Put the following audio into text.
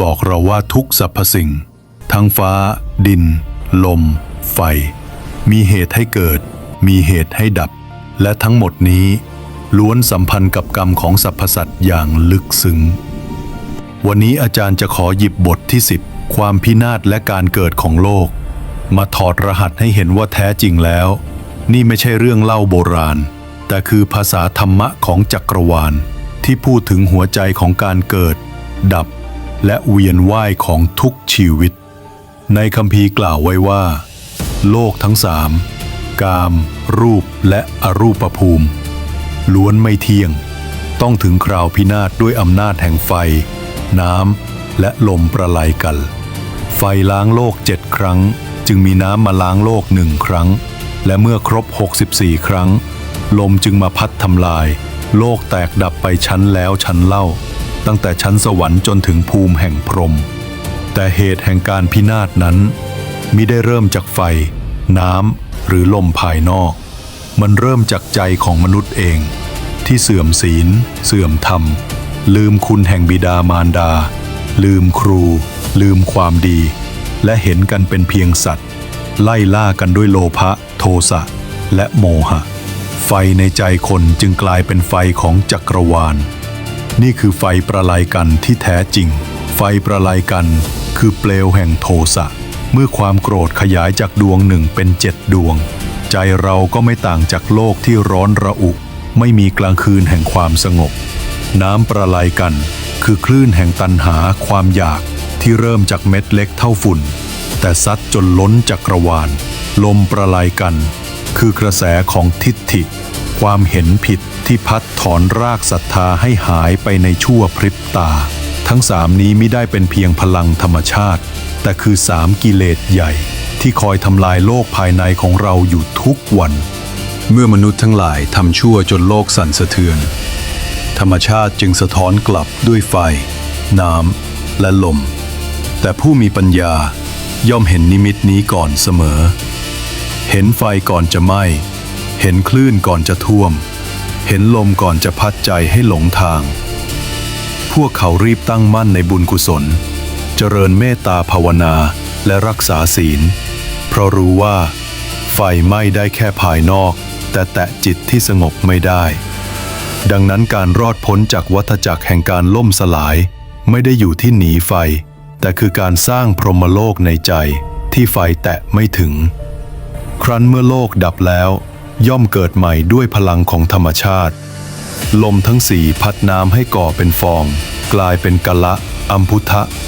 บอกเราว่าทุกสรรพสิ่ง ทั้งฟ้า ดิน ลม ไฟ มีเหตุให้เกิด มีเหตุให้ดับ และทั้งหมดนี้ ล้วนสัมพันธ์กับกรรมของสรรพสัตว์อย่างลึกซึ้ง วันนี้อาจารย์จะขอหยิบบทที่ 10 ความพินาศและการเกิดของโลก มาถอดรหัสให้เห็นว่าแท้จริงแล้ว นี่ไม่ใช่เรื่องเล่าโบราณ แต่คือภาษาธรรมะของจักรวาลที่พูดถึงหัวใจของการเกิด ดับ และเวียนว่ายของทุกชีวิต ในคัมภีกล่าวไว้ว่า โลกทั้งสามกาม รูปและอรูปภูมิ ล้วนไม่เที่ยง ต้องถึงคราวพินาศด้วยอำนาจแห่งไฟ น้ำและลมประลายกัน ไฟล้างโลกเจ็ดครั้ง จึงมีน้ำมาล้างโลกหนึ่งครั้ง และเมื่อครบ 64 ครั้ง ลมจึงมาพัดทำลาย โลกแตกดับไปชั้นแล้วชั้นเล่า ตั้งแต่ชั้นสวรรค์จนถึงภูมิแห่งพรม แต่เหตุแห่งการพินาศนั้นมิได้เริ่มจากไฟ น้ำหรือลมภายนอก มันเริ่มจากใจของมนุษย์เอง ที่เสื่อมศีล เสื่อมธรรม ลืมคุณแห่งบิดามารดา ลืมครู ลืมความดี และเห็นกันเป็นเพียงสัตว์ ไล่ล่ากันด้วยโลภะโทสะและโมหะ ไฟในใจคนจึงกลายเป็นไฟของจักรวาล นี่คือไฟประลายกันที่แท้จริง ไฟประลายกันคือเปลวแห่งโทสะ เมื่อความโกรธขยายจากดวงหนึ่งเป็นเจ็ดดวง ใจเราก็ไม่ต่างจากโลกที่ร้อนระอุ ไม่มีกลางคืนแห่งความสงบ น้ำประลายกัน คือคลื่นแห่งตันหาความอยากที่เริ่มจากเม็ดเล็กเท่าฝุ่น แต่ซัดจนล้นจักรวาล ลมประลายกัน คือกระแสของทิฏฐิ ความเห็นผิดที่พัดถอนรากศรัทธาให้หายไปในชั่วพริบตา ทั้งสามนี้ไม่ได้เป็นเพียงพลังธรรมชาติ แต่คือสามกิเลสใหญ่ ที่คอยทำลายโลกภายในของเราอยู่ทุกวัน เมื่อมนุษย์ทั้งหลายทำชั่วจนโลกสั่นสะเทือน ธรรมชาติจึงสะท้อนกลับด้วยไฟ น้ำและลม แต่ผู้มีปัญญาย่อมเห็นนิมิตนี้ก่อนเสมอ เห็นไฟก่อนจะไหม้ เห็นคลื่นก่อนจะท่วม เห็นลมก่อนจะพัดใจให้หลงทาง พวกเขารีบตั้งมั่นในบุญกุศล เจริญเมตตาภาวนาและรักษาศีล เพราะรู้ว่า ไฟไหม้ได้แค่ภายนอก แต่แตะจิตที่สงบไม่ได้ ดังนั้นการรอดพ้นจากวัฏจักรแห่งการล่มสลาย ไม่ได้อยู่ที่หนีไฟ แต่คือการสร้างพรหมโลกในใจที่ไฟแตะไม่ถึง ครั้นเมื่อโลกดับแล้ว ย่อมเกิดใหม่ด้วยพลังของธรรมชาติ ลมทั้งสี่พัดน้ำให้ก่อเป็นฟอง กลายเป็นกะละ อัมพุทะ